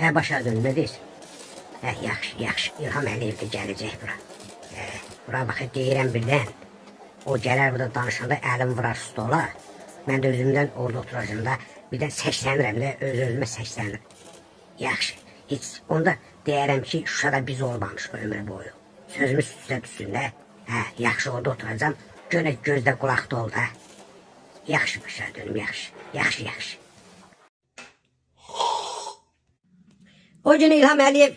Hə, başa dönmə deyir. Hə, yaxşı, yaxşı. İlham Əliyev də gələcək bura. Hə, bura baxıb deyirəm birdən. O gələr burada danışanda əlim vurar stola. Mən də özümdən orada oturacağımda bir də səslənirəm də öz özümə səslənirəm. Yaxşı. Heç onda deyərəm ki, Şuşada biz olmamışıq ömür boyu. Sözümüz üstə düşsün də. Hə, yaxşı orada oturacam. Görə gözdə qulaqda ol da. Yaxşı başa dönüm, yaxşı. Yaxşı, yaxşı. O gün İlham Əliyev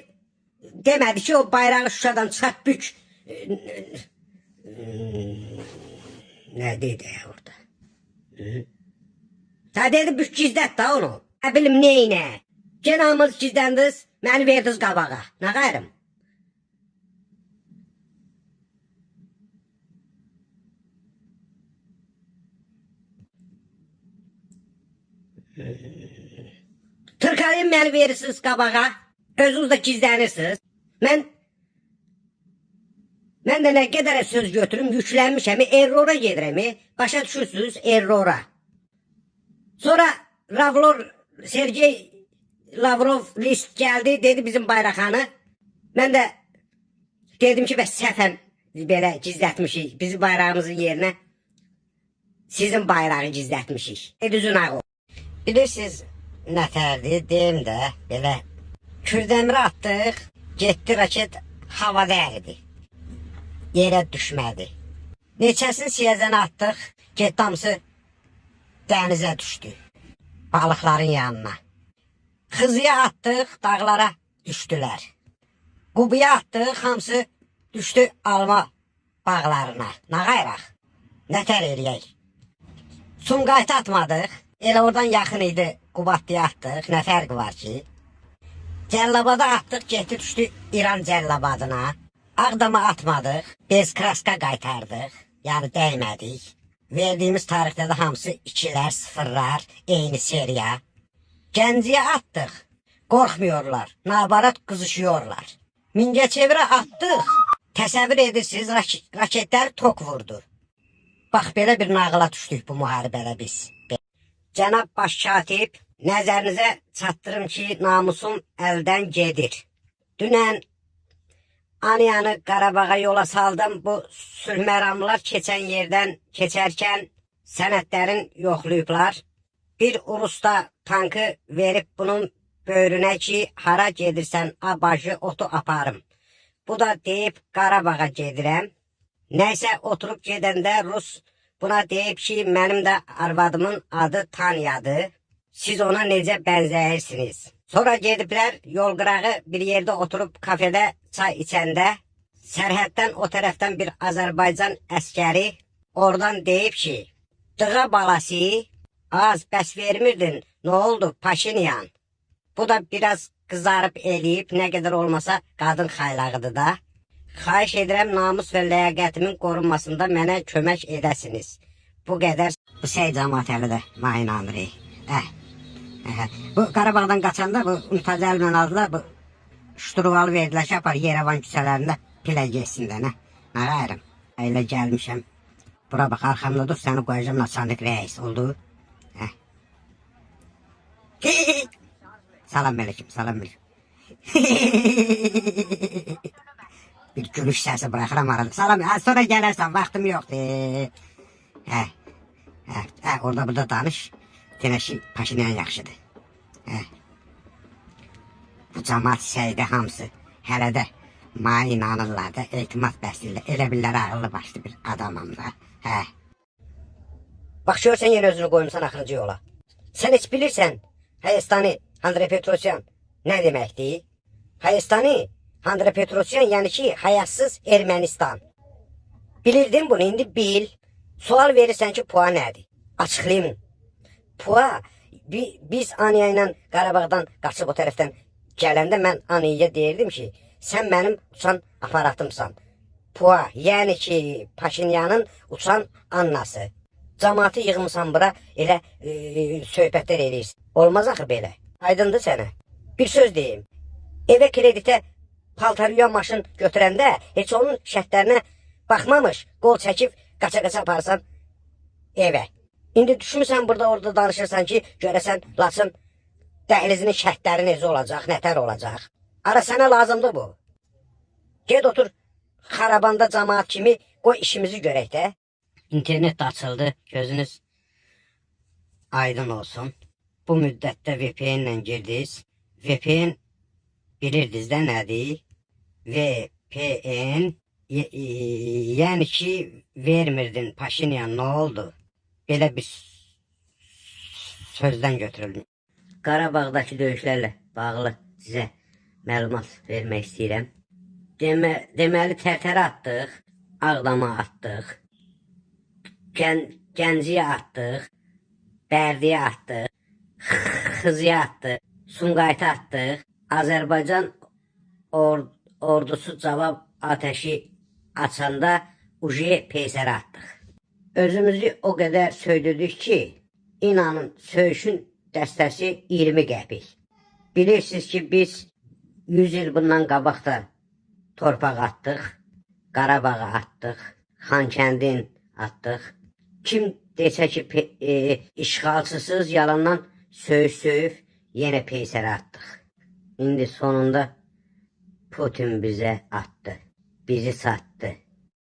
demədi ki, o bayrağı Şuşadan çıxart bük. Nə dedi orada? Ta dedi bük gizlət da onu. Nə bilim neynə. Cenamız gizləndiniz, məni verdiniz qabağa. Nə qayrım? Türkayı məni verirsiniz qabağa. Özünüz də gizlənirsiniz. Mən Mən də nə qədər söz götürüm, yüklənmişəm, errora gedirəm. Başa düşürsünüz, errora. Sonra Ravlor Sergey Lavrov list gəldi, dedi bizim bayraqanı. Mən də dedim ki, bəs səhvən belə gizlətmişik bizim bayrağımızın yerinə. Sizin bayrağı gizlətmişik. Edizün ağı. Bilirsiniz, nətərdir, deyim də, belə Kürdəmiri atdıq, getdi raket havada əridi. Yerə düşmədi. Neçəsini siyəzənə atdıq, getdi hamısı dənizə düşdü. Balıqların yanına. Xızıya atdıq, dağlara düşdülər. Qubuya atdıq, hamısı düşdü alma bağlarına. Nə qayraq? Nətər eləyək? Sumqayıtı atmadıq. Elə oradan yaxın idi. Qubadlıya atdıq. Nə fərqi var ki? Cəllabada atdıq, getdi düşdü İran cəllabadına. Ağdama atmadıq, bez kraska qaytardıq. Yəni dəymədik. Verdiyimiz tarixdə də hamısı ikilər, sıfırlar, eyni seriya. Gənciyə atdıq. Qorxmuyorlar. Nabarat qızışıyorlar. Mingəçevirə atdıq. Təsəvvür edirsiniz, rak raketlər tok vurdu. Bax belə bir nağıla düşdük bu müharibədə biz. Cənab baş katib, nəzərinizə çatdırım ki, namusum əldən gedir. Dünən Aniyanı Qarabağa yola saldım. Bu sülhməramlar keçən yerdən keçərkən sənədlərin yoxlayıblar. Bir urusda tankı verib bunun böyrünə ki, hara gedirsən, abajı otu aparım. Bu da deyib Qarabağa gedirəm. Nəysə oturub gedəndə Rus buna deyib ki, mənim də arvadımın adı Tanyadır. Siz ona necə bənzəyirsiniz? Sonra gediblər yol qırağı bir yerdə oturub kafedə çay içəndə sərhəddən o tərəfdən bir Azərbaycan əskəri oradan deyib ki, dığa balası az bəs vermirdin, nə oldu Paşinyan? Bu da biraz qızarıb eləyib, nə qədər olmasa qadın xaylağıdır da. Xahiş edirəm namus və ləyaqətimin qorunmasında mənə kömək edəsiniz. Bu qədər əli də mənə inanırıq. Əh. Bu Qarabağdan qaçanda bu mütəzəllə aldılar, bu şturvalı verdilər ki, apar Yerevan küçələrində pilə getsin də, nə? Nə qayrım? Elə gəlmişəm. Bura bax, arxamda dur, səni qoyacam naçanlıq rəis, oldu? Salam melekim, salam melekim. Bir gülüş səsi buraxıram arada. Salam, hə, sonra gələrsən, vaxtım yoxdur. Hə. Hə, hə, orada burada danış. Genəşi Paşinyan yaxşıdır. Hə. Bu cəmaat şeydə hamısı hələ də mənə inanırlar da, etimad bəsləyirlər. Elə bilirlər ağıllı başlı bir adamam da. Hə. Bax görsən yenə özünü qoymusan axırıncı yola. Sən heç bilirsən Hayastani Andrei Petrosyan nə deməkdir? Hayastani Andrei Petrosyan yəni ki, hayatsız Ermənistan. Bilirdin bunu, indi bil. Sual verirsən ki, pua nədir? Açıqlayım. Pua, bi, biz Aniya ilə Qarabağdan qaçıb o tərəfdən gələndə mən Aniyaya deyirdim ki, sən mənim uçan aparatımsan. Pua, yəni ki, Paşinyanın uçan annası. Cəmaatı yığmısan bura, elə e, söhbətlər eləyirsən. Olmaz axı belə. Aydındır sənə. Bir söz deyim. Evə kreditə paltarlayan maşın götürəndə heç onun şərtlərinə baxmamış, qol çəkib qaça-qaça aparsan evə. İndi düşmüsən burada orada danışırsan ki, görəsən Laçın dəhlizinin şərtləri necə olacaq, nətər olacaq. Ara sənə lazımdır bu. Ged otur xarabanda cemaat kimi qoy işimizi görək də. İnternet açıldı, gözünüz aydın olsun. Bu müddətdə VPN ilə girdiniz. VPN bilirdiniz də nədir? VPN yəni ki vermirdin Paşinyan nə oldu? Belə bir sözdən götürüldü. Qarabağdakı döyüşlərlə bağlı sizə məlumat vermək istəyirəm. Demə, deməli Tərtərə atdıq, Ağdama atdıq, Gən, Gənciyə atdıq, Bərdiyə atdıq, Xızıya atdıq, Sumqayıta atdıq. Azərbaycan or, ordusu cavab atəşi açanda uje peysərə atdıq. Özümüzü o qədər söydürdük ki, inanın söyüşün dəstəsi 20 qəpik. Bilirsiniz ki, biz 100 il bundan qabaq da torpaq atdıq, Qarabağı atdıq, Xankəndin atdıq. Kim desə ki, e, işğalçısız yalandan söyüş söyüb yenə peysərə atdıq. İndi sonunda Putin bizə atdı. Bizi satdı.